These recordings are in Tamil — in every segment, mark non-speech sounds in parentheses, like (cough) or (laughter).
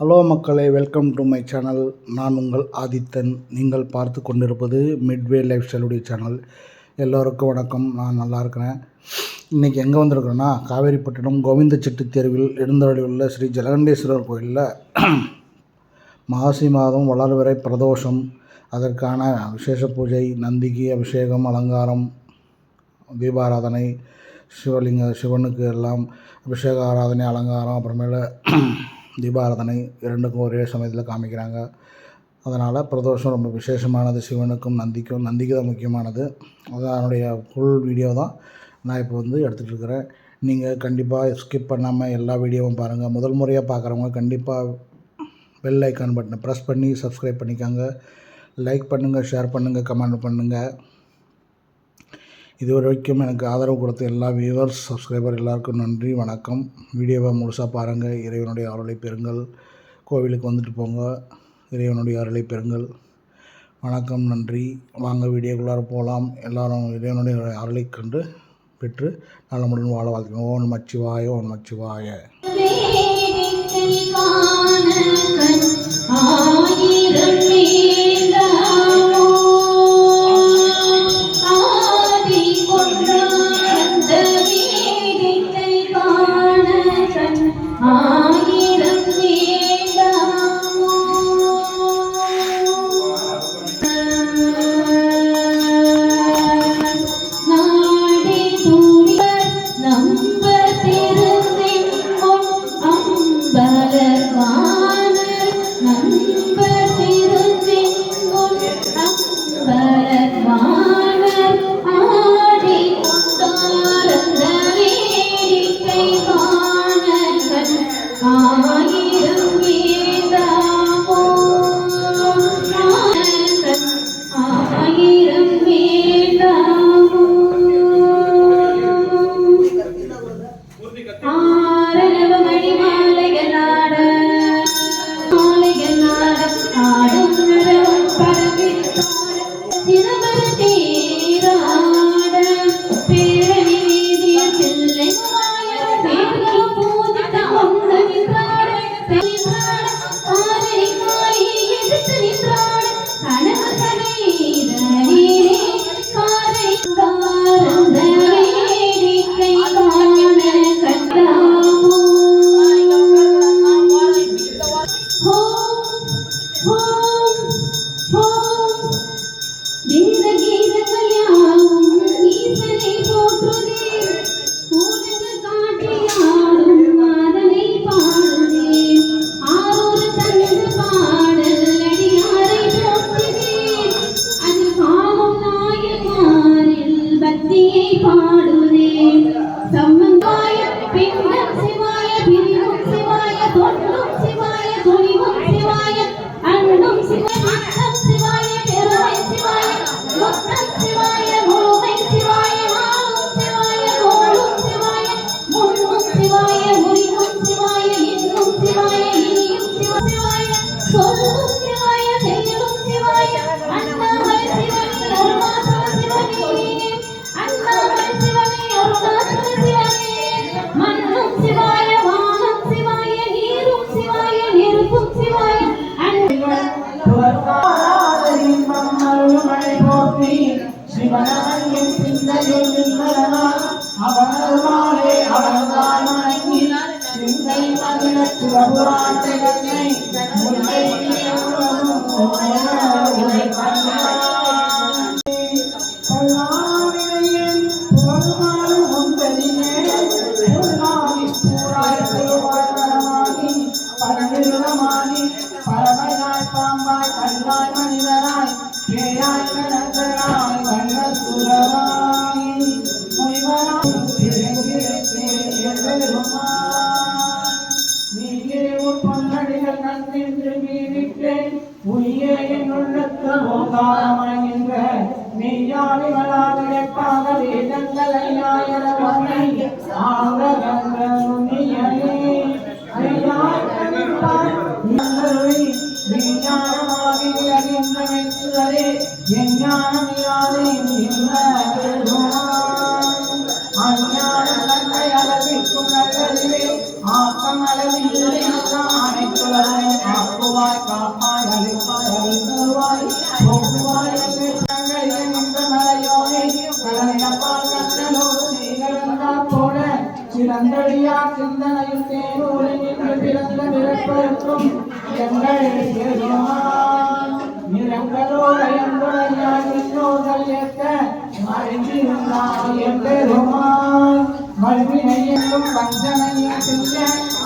ஹலோ மக்களே வெல்கம் டு மை சேனல். நான் உங்கள் ஆதித்தன். நீங்கள் பார்த்து கொண்டிருப்பது மிட்வே லைஃப் ஸ்டைலுடைய சேனல். எல்லோருக்கும் வணக்கம். நான் நல்லா இருக்கிறேன். இன்றைக்கி எங்கே வந்திருக்கிறேன்னா காவேரிப்பட்டினம் கோவிந்த சிட்டு தெருவில் உள்ள ஸ்ரீ ஜலகண்டேஸ்வரர் கோயிலில் (clears throat) மாசி மாதம் வளர்வரை பிரதோஷம். அதற்கான விசேஷ பூஜை நந்திக்கு அபிஷேகம் அலங்காரம் தீபாராதனை சிவலிங்க சிவனுக்கு எல்லாம் அபிஷேக ஆராதனை அலங்காரம் அப்புறமேல (clears throat) தீபாராதனை இரண்டுக்கும் ஒரே சமயத்தில் காமிக்கிறாங்க. அதனால் பிரதோஷம் ரொம்ப விசேஷமானது. சிவனுக்கும் நந்திக்கும் நந்திக்கு தான் முக்கியமானது. அதனுடைய ஃபுல் வீடியோ தான் நான் இப்போ வந்து எடுத்துகிட்டு இருக்கிறேன் நீங்கள் கண்டிப்பாக ஸ்கிப் பண்ணாமல் எல்லா வீடியோவும் பாருங்கள் முதல் முறையாக பார்க்குறவங்க கண்டிப்பாக பெல் ஐக்கான் பட்டனை ப்ரெஸ் பண்ணி சப்ஸ்கிரைப் பண்ணிக்கோங்க. லைக் பண்ணுங்கள் ஷேர் பண்ணுங்கள் கமெண்ட் பண்ணுங்கள் இதுவரைக்கும் எனக்கு ஆதரவு கொடுத்த எல்லா வியூவர்ஸ் சப்ஸ்கிரைபர் எல்லாருக்கும் நன்றி வணக்கம். வீடியோவை முழுசாக பாருங்கள் இறைவனுடைய அருளை பெறுங்கள். கோவிலுக்கு வந்துட்டு போங்க. இறைவனுடைய அருளை பெறுங்கள். வணக்கம் நன்றி. வாங்க வீடியோக்குள்ளார போகலாம் எல்லாரும் இறைவனுடைய அருளை கண்டு பெற்று நலமுடன் வாழ வாழ்க்கை ஓன் மச்சிவாய ஓன் மச்சிவாய வேடிக்கை மகிழ சிவபுராணத்தை முல்லை பல்லாவினையின் தந்தின்று மீறிட்டு உயிர என்னுள்ளத்து போகாமணின்ற மெய்யாவி வளாவிடைப்பாக வேதங்களை அஞ்ஞான தன்னை ஆக்கம் அளவில்லை. தருவாய் காப்பாய் அழிப்பாய் அருள் தருவாய் போக்குவாய் தங்கள் நின்ற மலையோனே கடனப்பால் கண்ணனோடு நீங்கள் வந்தால் போல. சிறந்தடியார் சிந்தனையில் தேனூரில் நின்று பிறந்த பிறப்பருக்கும் எங்கள் நிறங்களோடு என் பெருமாள். மழ்வினை என்னும்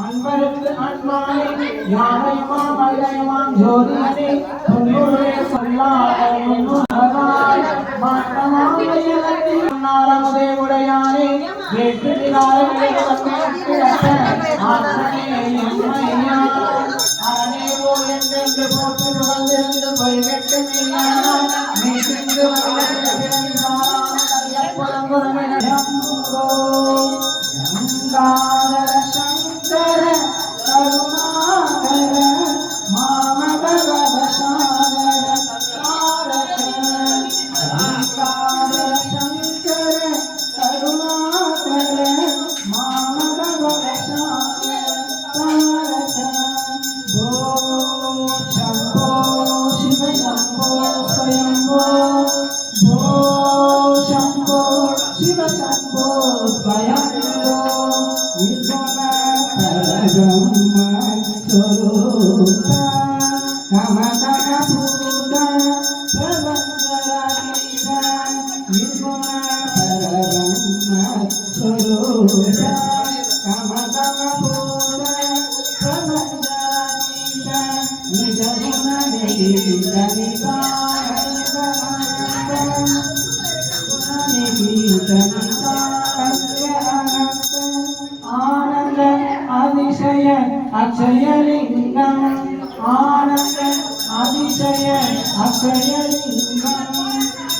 அன்பருக்கு அன்பானே யாரையுமாம் அல்லையுமாம் ஜோதியானே தொன்னூரே சொல்லாய்.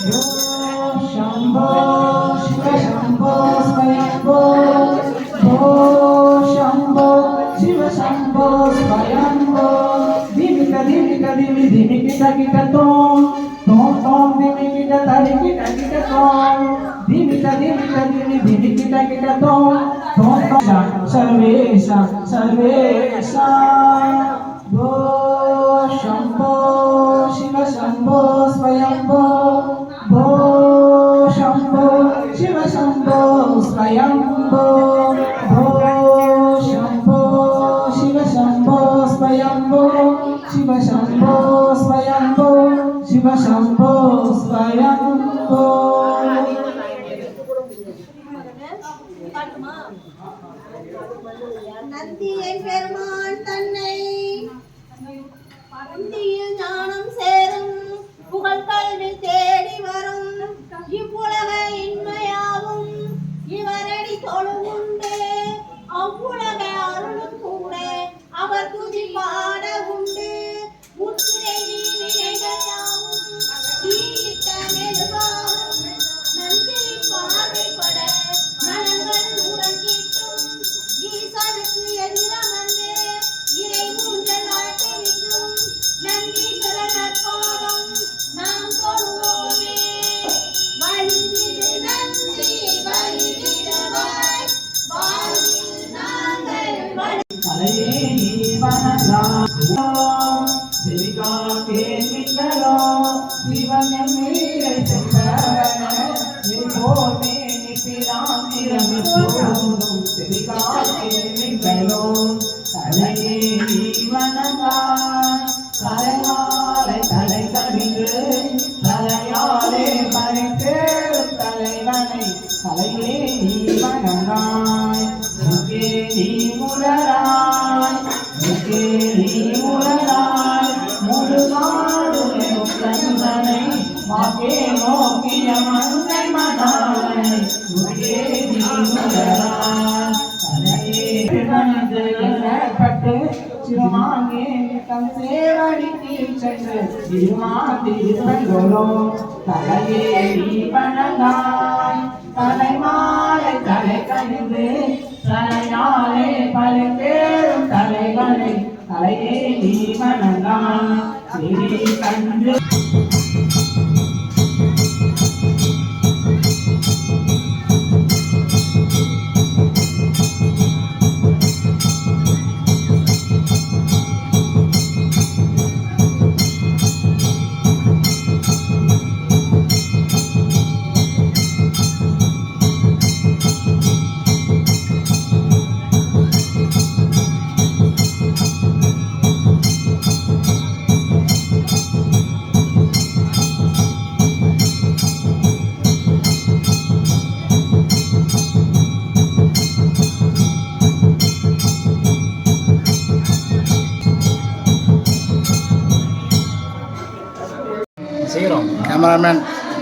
Senhor. நீ மனதாய் முகே நீ உலராய் முகே நீ உலராய் முழுவாடுமே முக்கந்தனை மாகே நோக்கிய மந்தை மனாய் முகே நீ உலராய் மனது பட்டு சிறுமாங்கே தன் சேவடிக்கு சென்று தலையே நீ பணதாய் தலைமா தலை கணிந்து தலையாலே பல பேரும் தலைகளை தலையே நீ வணங்காய் சிறி கண்டு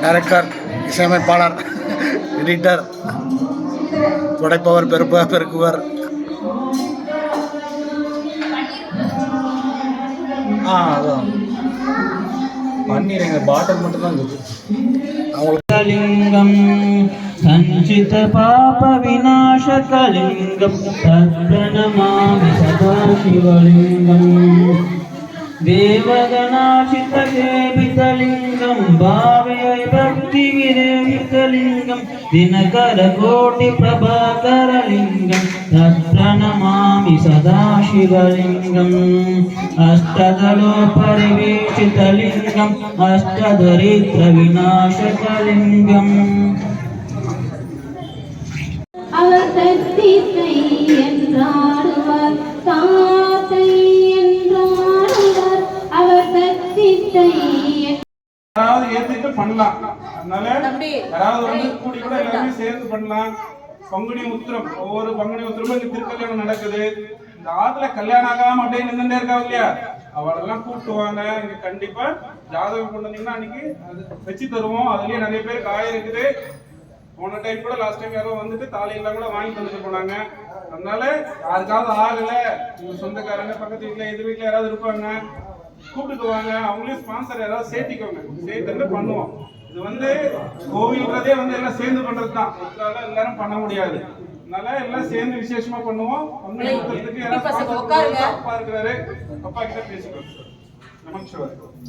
டைரக்டர் இசையமைப்பாளர் எடிட்டர் துடைப்பவர் பெருப்ப பெருக்குவர். ஆ அதான் பன்னீர் எங்கள் பாட்டல் மட்டும்தான் இருக்குது சஞ்சித பாப விநாச கலிங்கம் தத்ரணமாமி சதாசிவலிங்கம். देवगणाचितकेपितलिङ्गं भावे भक्तिविरेहितलिङ्गं दिनकरकोटिप्रभाकरलिङ्गं तत्प्रणमामि सदा शिवलिङ्गम् अष्टदलोपरिवेशितलिङ्गम् अष्टदरिद्रविनाशकलिङ्गम् அவர் தத்தித்தை என்றாடுவார் தாத்தை யாராவது ஏத்துட்டு பண்ணலாம். அதனால யாராவது வந்து கூடி கூட எல்லாருமே சேர்ந்து பண்ணலாம். பங்குனி உத்திரம் ஒவ்வொரு பங்குனி உத்திரமும் இங்க திருக்கல்யாணம் நடக்குது. இந்த ஆத்துல கல்யாணம் ஆகாம அப்படியே நின்றுட்டே இருக்கா இல்லையா? அவளெல்லாம் கூப்பிட்டுவாங்க இங்க கண்டிப்பா ஜாதகம் கொண்டு வந்தீங்கன்னா அன்னைக்கு அது வச்சு தருவோம். அதுலயே நிறைய பேர் காய இருக்குது. போன டைம் கூட லாஸ்ட் டைம் யாரோ வந்துட்டு தாலி எல்லாம் கூட வாங்கி தந்துட்டு போனாங்க. அதனால யாருக்காவது ஆகல. சொந்தக்காரங்க பக்கத்து வீட்டுல எதிர் வீட்டுல யாராவது இருப்பாங்க. கூப்பிட்டுக்குவாங்க அவங்களையும் ஸ்பான்சர் யாராவது சேர்த்திக்கோங்க. சேர்த்துட்டு பண்ணுவோம். இது வந்து கோவில்ன்றதே வந்து எல்லாம் சேர்ந்து பண்றது தான் எல்லாரும் பண்ண முடியாது. அதனால எல்லாம் சேர்ந்து விசேஷமா பண்ணுவோம். யாராவது கொடுத்தா அப்பா இருக்கிறாரு அப்பா கிட்ட பேசிக்கோங்க. நமக்கு சிவாய் ஓம்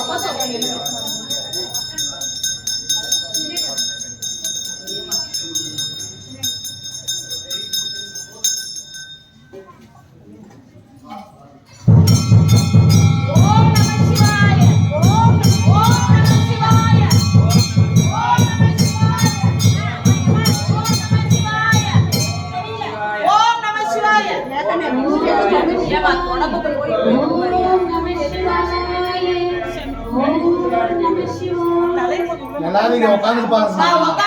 நம சிவாய ஓம் நம சிவாய எல்லாரும் இங்கே உட்காந்துட்டு பாருங்க எல்லாம் எழுந்துருங்க உட்காந்து பாருங்க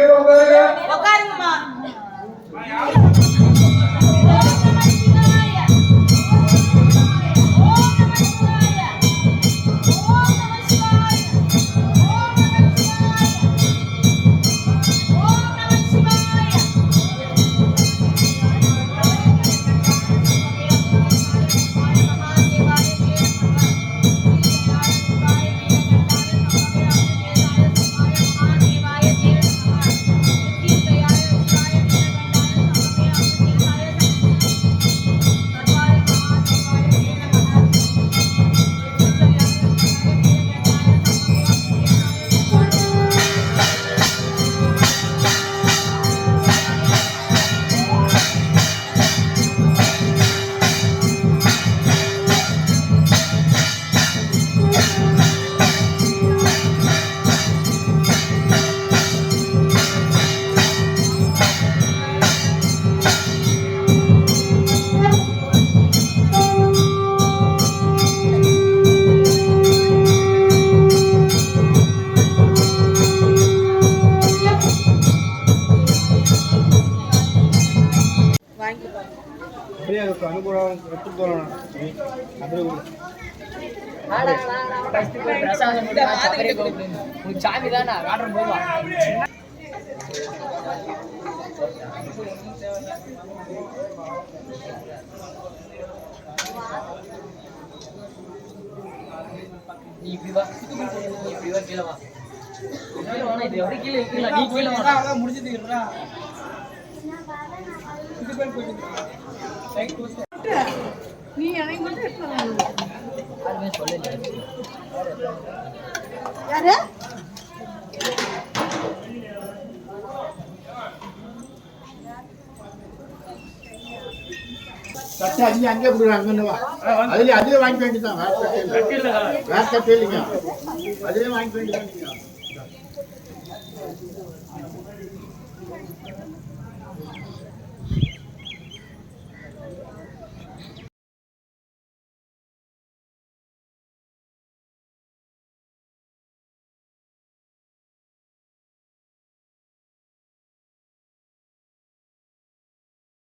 காட்டுறோம் போவா நீ இப்படி வா. நீ இப்படி வா கீழே வா. கீழே வாடா, இது எப்படி கீழே வைக்கலாம்? நீ கீழே வாடா. யாருமே சொல்லல யாரு? கட்டு அங்கே அங்கே கொடுக்குறாங்க அங்கே வா. அதுல அதுல வாங்கிக்க வேண்டியதான் வேற கட்டு இல்லைங்க. அதுலயே வாங்கிக்க வேண்டியதான்